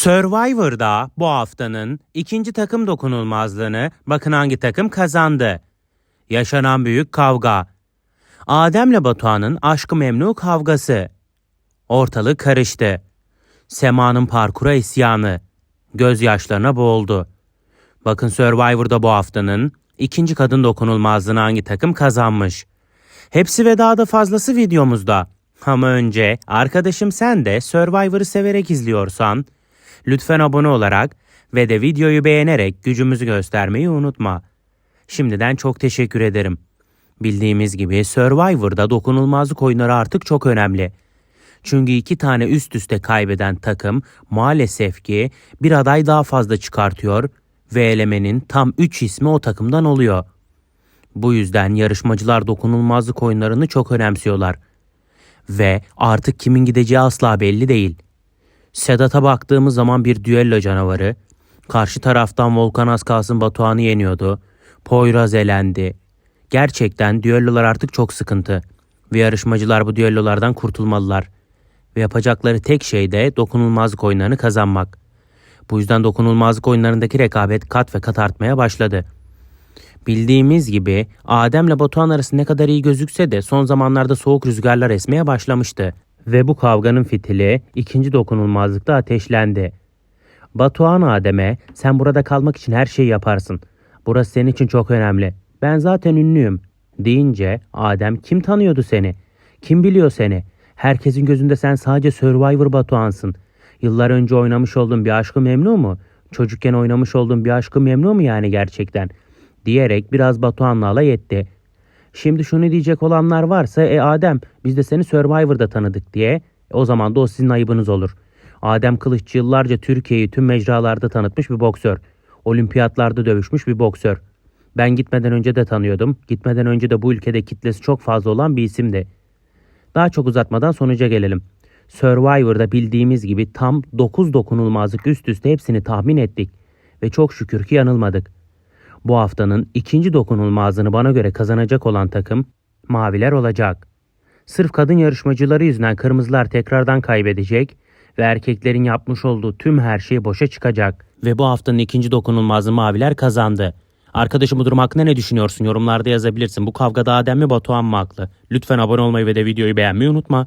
Survivor'da bu haftanın ikinci takım dokunulmazlığını bakın hangi takım kazandı. Yaşanan büyük kavga. Adem'le Batuhan'ın aşkı memnu kavgası. Ortalık karıştı. Sema'nın parkura isyanı. Gözyaşlarına boğuldu. Bakın Survivor'da bu haftanın ikinci kadın dokunulmazlığını hangi takım kazanmış. Hepsi ve daha da fazlası videomuzda. Ama önce arkadaşım sen de Survivor'ı severek izliyorsan lütfen abone olarak ve de videoyu beğenerek gücümüzü göstermeyi unutma. Şimdiden çok teşekkür ederim. Bildiğimiz gibi Survivor'da dokunulmazlık oyunları artık çok önemli. Çünkü iki tane üst üste kaybeden takım maalesef ki bir aday daha fazla çıkartıyor ve elemenin tam 3 ismi o takımdan oluyor. Bu yüzden yarışmacılar dokunulmazlık oyunlarını çok önemsiyorlar. Ve artık kimin gideceği asla belli değil. Sedat'a baktığımız zaman bir düello canavarı. Karşı taraftan Volkan az kalsın Batuhan'ı yeniyordu. Poyraz elendi. Gerçekten düellolar artık çok sıkıntı. Ve yarışmacılar bu düellolardan kurtulmalılar. Ve yapacakları tek şey de dokunulmazlık oyunlarını kazanmak. Bu yüzden dokunulmazlık oyunlarındaki rekabet kat ve kat artmaya başladı. Bildiğimiz gibi Adem'le Batuhan arası ne kadar iyi gözükse de son zamanlarda soğuk rüzgarlar esmeye başlamıştı. Ve bu kavganın fitili ikinci dokunulmazlıkta ateşlendi. Batuhan Adem'e sen burada kalmak için her şeyi yaparsın. Burası senin için çok önemli. Ben zaten ünlüyüm. Deyince Adem kim tanıyordu seni? Kim biliyor seni? Herkesin gözünde sen sadece Survivor Batuhan'sın. Yıllar önce oynamış olduğun bir aşkı memnu mu? Çocukken oynamış olduğun bir aşkı memnu mu yani gerçekten? Diyerek biraz Batuhan'la alay etti. Şimdi şunu diyecek olanlar varsa e Adem biz de seni Survivor'da tanıdık diye. E, o zaman da o sizin ayıbınız olur. Adem Kılıççı yıllarca Türkiye'yi tüm mecralarda tanıtmış bir boksör. Olimpiyatlarda dövüşmüş bir boksör. Ben gitmeden önce de tanıyordum. Gitmeden önce de bu ülkede kitlesi çok fazla olan bir isimdi. Daha çok uzatmadan sonuca gelelim. Survivor'da bildiğimiz gibi tam 9 dokunulmazlık üst üste hepsini tahmin ettik. Ve çok şükür ki yanılmadık. Bu haftanın ikinci dokunulmazlığını bana göre kazanacak olan takım maviler olacak. Sırf kadın yarışmacıları yüzünden kırmızılar tekrardan kaybedecek ve erkeklerin yapmış olduğu tüm her şey boşa çıkacak. Ve bu haftanın ikinci dokunulmazlığı maviler kazandı. Arkadaşım bu durum hakkında ne düşünüyorsun? Yorumlarda yazabilirsin. Bu kavgada Adem mi Batuhan mı haklı? Lütfen abone olmayı ve de videoyu beğenmeyi unutma.